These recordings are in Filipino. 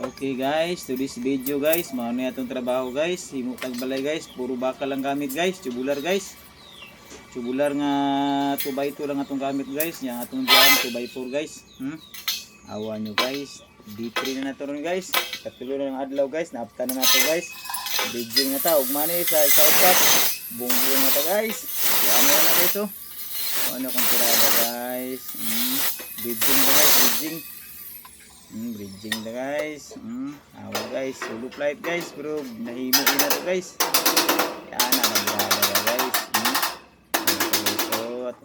Okay guys, to this video guys, mao na atong trabaho guys. Himo balay guys, puro baka lang gamit guys, tubular guys. Tubular nga 2 by 2 lang atong gamit guys, yang atong jam 2 by 4 guys. Hmm? Awa nyo guys. D3 na nato ron guys. Katulo na ng adlaw guys, naapta na nato guys. Bridging na ta, ug mani sa sa upat. Bunggo na ta guys. Ano na guys oh. Ano kung tirada guys. Hmm. Bridging na guys, bridging. Hmm, bridging na guys. Hmm, awa guys. Solo flight guys. Pero nahimo na to guys. Yan na nagrada na guys. Guys oh. At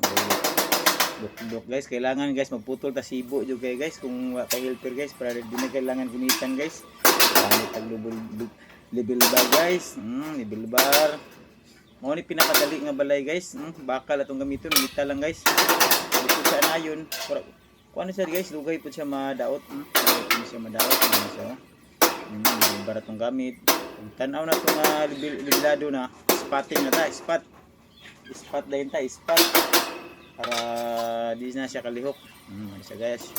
duk-duk guys. Kailangan guys magputol ta sibo jud kay guys. Kung wa pa helper guys. Para di na kailangan gunitan guys. Gamit tag level, bar guys. Hmm, level bar. Mo ni pinakadali nga balay guys. Hmm, bakal atong gamiton. Ngita lang guys. Dito sa anayon. Kung ano siya guys, lugay po siya madaot. Hmm? Lugay po siya madaot. Ano siya? Hmm, barat tong gamit. Tanaw na itong uh, libilado na, spotting na ta, spot. Spot yun ta, spot. Para di na siya kalihok. Hmm, ano siya guys.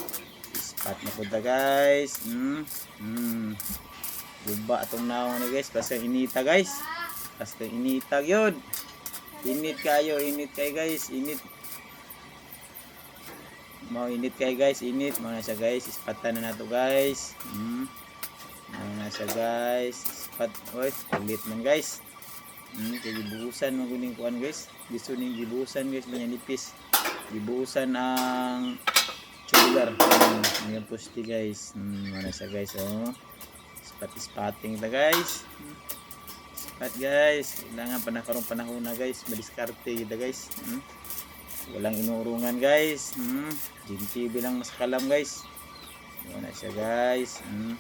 Spot na po ta guys. Hmm, hmm. Guba itong naong na guys. Basta inita guys. Basta inita yun. Init kayo, init kayo guys. Init mau init kay guys init. Mau na siya guys. Ispatan na nato guys. Hmm. mau na siya guys. Ispat oy ulit man guys. Hmm. kay gibuhusan mo kuning kuan guys. Gusto ning gibuhusan guys banyak nipis. Gibuhusan ang tubular hmm. yung pusti guys. Hmm. mau na siya guys oh. Ispat ispating ta guys. Ispat guys. Kailangan panahon panahon na guys. Madiskarte kita guys. Hmm. Walang inurungan guys hmm. Jim TV lang mas kalam guys yun na siya guys hmm.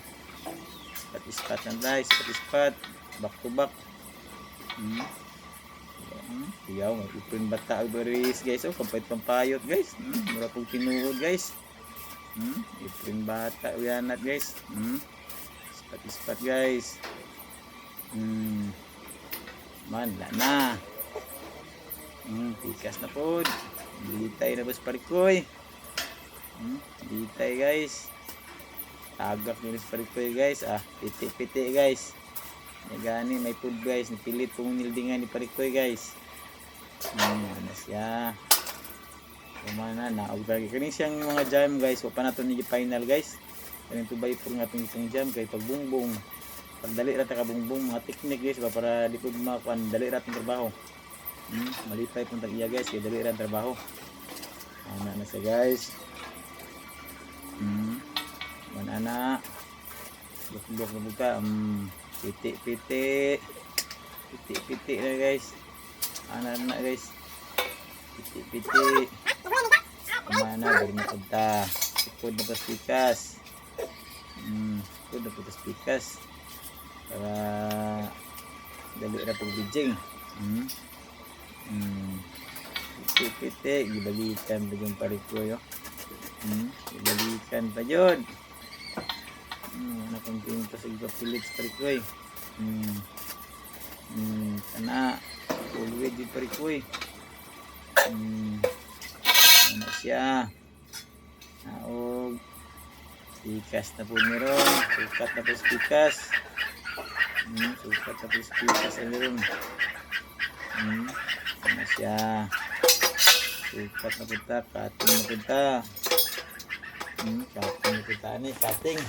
spat ispat na guys spat ispat back to back hmm. Hmm. Iyaw, may ipin bata ang baris guys oh, kampait pampayot guys hmm. mura pong tinuod guys hmm. ipin bata uyanat guys hmm. spat ispat guys hmm. man, na hmm. tikas na po Ditay na bas parikoy. Hmm, ditay guys. Tagak ni parikoy guys. Ah, piti-piti guys. May gani, may food guys. Nipilit kong nildingan ni parikoy guys. Hmm, ano siya. Kumana na. Og lagi kani siyang mga jam guys. Wa pa nato ni final guys. Kanin tubay po nga itong jam kay pagbungbong. Pagdali ra ta ka bungbong mga technique guys ba para di pud makuan dali ra tong trabaho. Hmm, malipay pong tag iya guys, kaya dali rin trabaho. Ana na siya guys. Hmm, manana. Luk-luk na buka. Hmm, piti-piti. Piti-piti na guys. Ana na guys. Piti-piti. Kumana, bari na pagta. Tukod na pastikas. Hmm, tukod na pastikas. Para dali rin pag bijing. Hmm. Hmm. Piti, gibalikan pa yung parikoy, oh. Hmm. Gibalikan pa yun. Hmm. Ano kung pinto sa ipapilit sa parikoy. Hmm. Hmm. Kana. Pulwid yung parikoy. Hmm. Ano siya. Naog. Pikas na po meron. Sukat na po sa pikas. Hmm. Sukat na po sa pikas. Ano rin. Hmm. Siya. Sukat na punta. Cutting na punta. Hmm. Cutting na punta. Eh, cutting.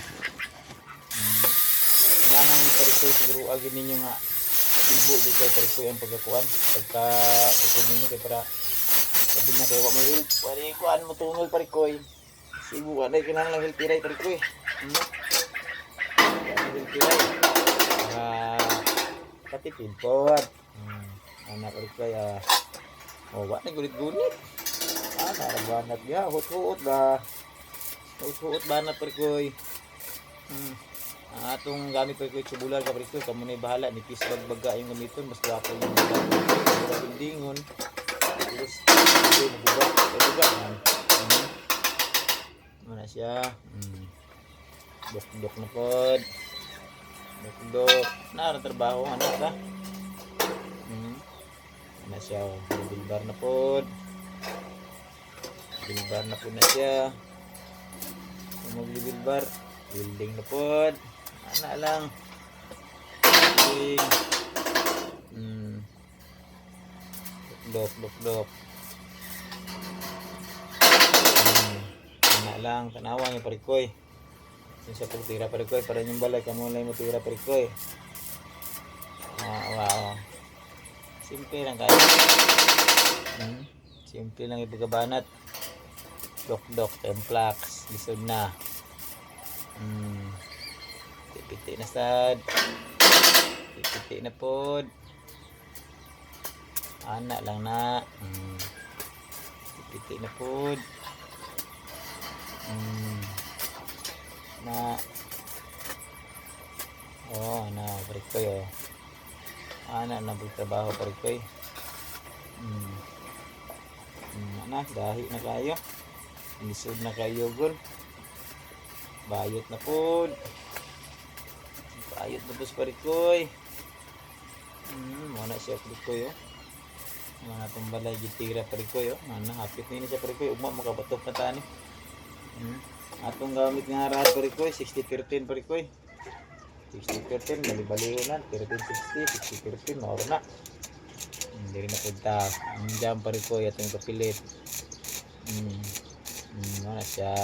Hmm. Kailangan ni Parikoy siguro agad ninyo nga ibo di kay Parikoy ang pagkakuan. Pagka ito ninyo kay para sabi na kayo. Wala yung kuan mo tungol Parikoy. Sibo, wala kailangan lang help tiray Parikoy. Hmm. Wala yung tiray. Ah, katipid. Hmm. Anak ulit kaya. Oh, wa na gulit-gulit. Ah, narabanat ya. Hut-hut ba? Hut-hut ba na perkoy? Hmm. Ang atong gamit perkoy tubular ka perkoy. Kamu na bahala. Nipis bagbaga yung gamiton. Mas wapo yung mga bildingon. Terus, ito. Mabuga. Yan. Hmm. Ano siya? Hmm. Dok-dok na pod. Dok-dok. Naroon trabaho. Ano ka? Na siya oh. bilbar na po bilbar na po na siya maglibilbar Building na pod. Ana lang. Building. Hmm. Lok, lok, lok. Hmm. Ana lang. Tanawa niyo parikoy. Yung sa pagtira parikoy. Para yung balay. Kamu lang mo tira parikoy. Ah, Simple lang kayo. Hmm. Simple lang ipagabanat. Dok-dok, templax, lisod na. Hmm. Piti na sad. Piti na pod. Ana lang na. Hmm. Piti na pod. Hmm. Na. Oh, na, parikoy oh. Ana na trabaho parikoy. Hmm. Hmm, ana, dahi na kayo. Lisod na kayo, gol. Bayot na po. Bayot na po sa parikoy. Hmm, muna siya parikoy, oh. Mga itong balay gitira parikoy, oh. Ano, hapit nini siya parikoy. Ugma, makabatok na tani. Hmm. Atong gamit nga rahat parikoy, 60-13 parikoy. 60-13, bali-baliw na. 13-60, 60-13, mauro na. Hindi rin na punta. Ang jam parikoy, atong kapilit. Hmm. Hmm, ano siya.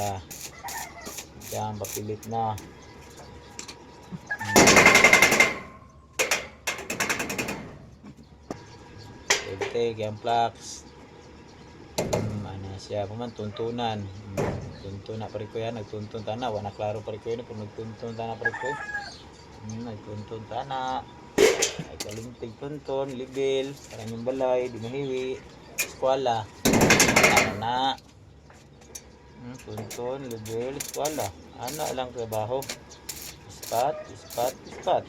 Diyan, papilit na. Ete, yung flax. Hmm, ano siya, paman tuntunan. Hmm, tuntuna pa rin ko yan, nagtuntun tana. Wana klaro pa rin ko yun, kung nagtuntun tana pa rin ko. Hmm, nagtuntun tana. Ay kalintig tuntun, libil, parang yung balay, di mahiwi, eskwala. Ano na. Hmm, tuntun, level, eskwala. Ano lang trabaho. Ispat, ispat, ispat.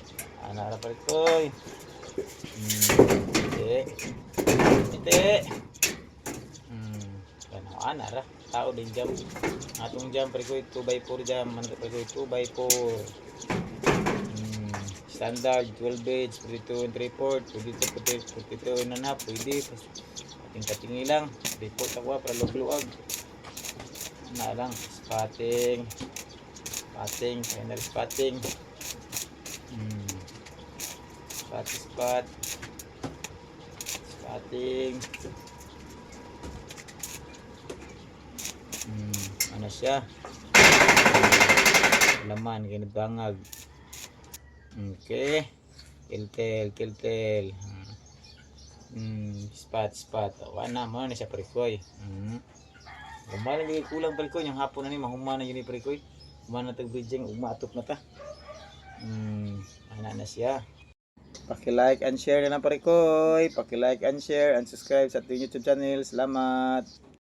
Ano na pa rin koy. Hmm, ite. Ite. Hmm, ano, ana ra. Tao din jam. Atong jam pa rin koy, 2x4 jam. Ano pa koy, 2x4. Standard, 12 edge, 42 and 3 port. Pwede ito, pwede, 42 na na, pwede. Kating-katingi lang. Report ako, para lugluag na lang spotting spotting final spotting hmm. spot spot spotting hmm. ano siya laman kinibangag okay kiltel kiltel hmm. spot spot wala mo na siya parikoy hmm. Gumana lagi kulang palikoy yung hapon na ni mahumana yun ni palikoy. Humana tag bridging umatok na ta. Hmm, ana na siya. Paki-like and share na lang palikoy. Paki-like and share and subscribe sa ating YouTube channel. Salamat.